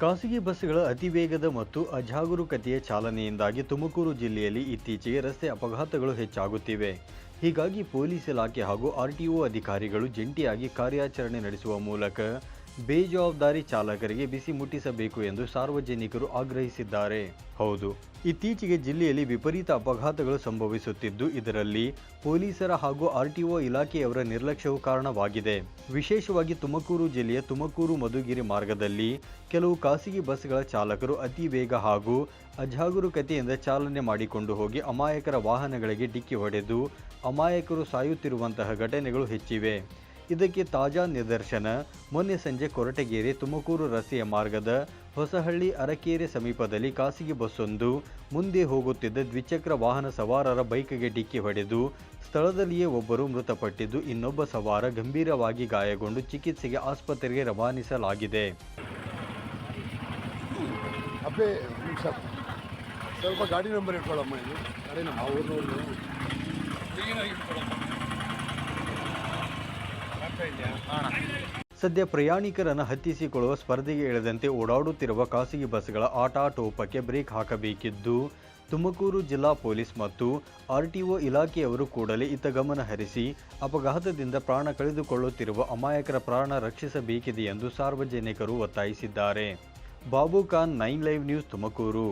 ಖಾಸಗಿ ಬಸ್ಗಳ ಅತಿವೇಗದ ಮತ್ತು ಅಜಾಗರೂಕತೆಯ ಚಾಲನೆಯಿಂದಾಗಿ ತುಮಕೂರು ಜಿಲ್ಲೆಯಲ್ಲಿ ಇತ್ತೀಚೆಗೆ ರಸ್ತೆ ಅಪಘಾತಗಳು ಹೆಚ್ಚಾಗುತ್ತಿವೆ. ಹೀಗಾಗಿ ಪೊಲೀಸ್ ಇಲಾಖೆ ಹಾಗೂ ಆರ್ಟಿಒ ಅಧಿಕಾರಿಗಳು ಜಂಟಿಯಾಗಿ ಕಾರ್ಯಾಚರಣೆ ನಡೆಸುವ ಮೂಲಕ ಬೇಜವಾಬ್ದಾರಿ ಚಾಲಕರಿಗೆ ಬಿಸಿ ಮುಟ್ಟಿಸಬೇಕು ಎಂದು ಸಾರ್ವಜನಿಕರು ಆಗ್ರಹಿಸಿದ್ದಾರೆ. ಹೌದು. ಇತ್ತೀಚೆಗೆ ಜಿಲ್ಲೆಯಲ್ಲಿ ವಿಪರೀತ ಅಪಘಾತಗಳು ಸಂಭವಿಸುತ್ತಿದ್ದು ಇದರಲ್ಲಿ ಪೊಲೀಸರ ಹಾಗೂ ಆರ್ಟಿಒ ಇಲಾಖೆಯವರ ನಿರ್ಲಕ್ಷ್ಯವು ಕಾರಣವಾಗಿದೆ. ವಿಶೇಷವಾಗಿ ತುಮಕೂರು ಜಿಲ್ಲೆಯ ತುಮಕೂರು ಮಧುಗಿರಿ ಮಾರ್ಗದಲ್ಲಿ ಕೆಲವು ಖಾಸಗಿ ಬಸ್ಗಳ ಚಾಲಕರು ಅತಿ ವೇಗ ಹಾಗೂ ಅಜಾಗರೂಕತೆಯಿಂದ ಚಾಲನೆ ಮಾಡಿಕೊಂಡು ಹೋಗಿ ಅಮಾಯಕರ ವಾಹನಗಳಿಗೆ ಡಿಕ್ಕಿ ಹೊಡೆದು ಅಮಾಯಕರು ಸಾಯುತ್ತಿರುವಂತಹ ಘಟನೆಗಳು ಹೆಚ್ಚಿವೆ. ಇದಕ್ಕೆ ತಾಜಾ ನಿದರ್ಶನ. ಮೊನ್ನೆ ಸಂಜೆ ಕೊರಟಗೆರೆ ತುಮಕೂರು ರಸ್ತೆಯ ಮಾರ್ಗದ ಹೊಸಹಳ್ಳಿ ಅರಕೇರೆ ಸಮೀಪದಲ್ಲಿ ಖಾಸಗಿ ಬಸ್ಸೊಂದು ಮುಂದೆ ಹೋಗುತ್ತಿದ್ದ ದ್ವಿಚಕ್ರ ವಾಹನ ಸವಾರರ ಬೈಕ್ಗೆ ಡಿಕ್ಕಿ ಹೊಡೆದು ಸ್ಥಳದಲ್ಲಿಯೇ ಒಬ್ಬರು ಮೃತಪಟ್ಟಿದ್ದು ಇನ್ನೊಬ್ಬ ಸವಾರ ಗಂಭೀರವಾಗಿ ಗಾಯಗೊಂಡು ಚಿಕಿತ್ಸೆಗೆ ಆಸ್ಪತ್ರೆಗೆ ರವಾನಿಸಲಾಗಿದೆ. ಅಪ್ಪೆ ಸ್ವಲ್ಪ ಗಾಡಿ ನಂಬರ್ ಇಟ್ಕೊಳ್ಳಮ್ಮ ಇದು. ಗಾಡಿ ನಂಬರ್. ಸದ್ಯ ಪ್ರಯಾಣಿಕರನ್ನು ಹತ್ತಿಸಿಕೊಳ್ಳುವ ಸ್ಪರ್ಧೆಗೆ ಇಳದಂತೆ ಓಡಾಡುತ್ತಿರುವ ಖಾಸಗಿ ಬಸ್ಗಳ ಆಟಾಟೋಪಕ್ಕೆ ಬ್ರೇಕ್ ಹಾಕಬೇಕಿದ್ದು, ತುಮಕೂರು ಜಿಲ್ಲಾ ಪೊಲೀಸ್ ಮತ್ತು ಆರ್ಟಿಒ ಇಲಾಖೆಯವರು ಕೂಡಲೇ ಇತ್ತ ಗಮನ ಹರಿಸಿ ಅಪಘಾತದಿಂದ ಪ್ರಾಣ ಕಳೆದುಕೊಳ್ಳುತ್ತಿರುವ ಅಮಾಯಕರ ಪ್ರಾಣ ರಕ್ಷಿಸಬೇಕಿದೆ ಎಂದು ಸಾರ್ವಜನಿಕರು ಒತ್ತಾಯಿಸಿದ್ದಾರೆ. Babu Khan nine live news Tumakuru.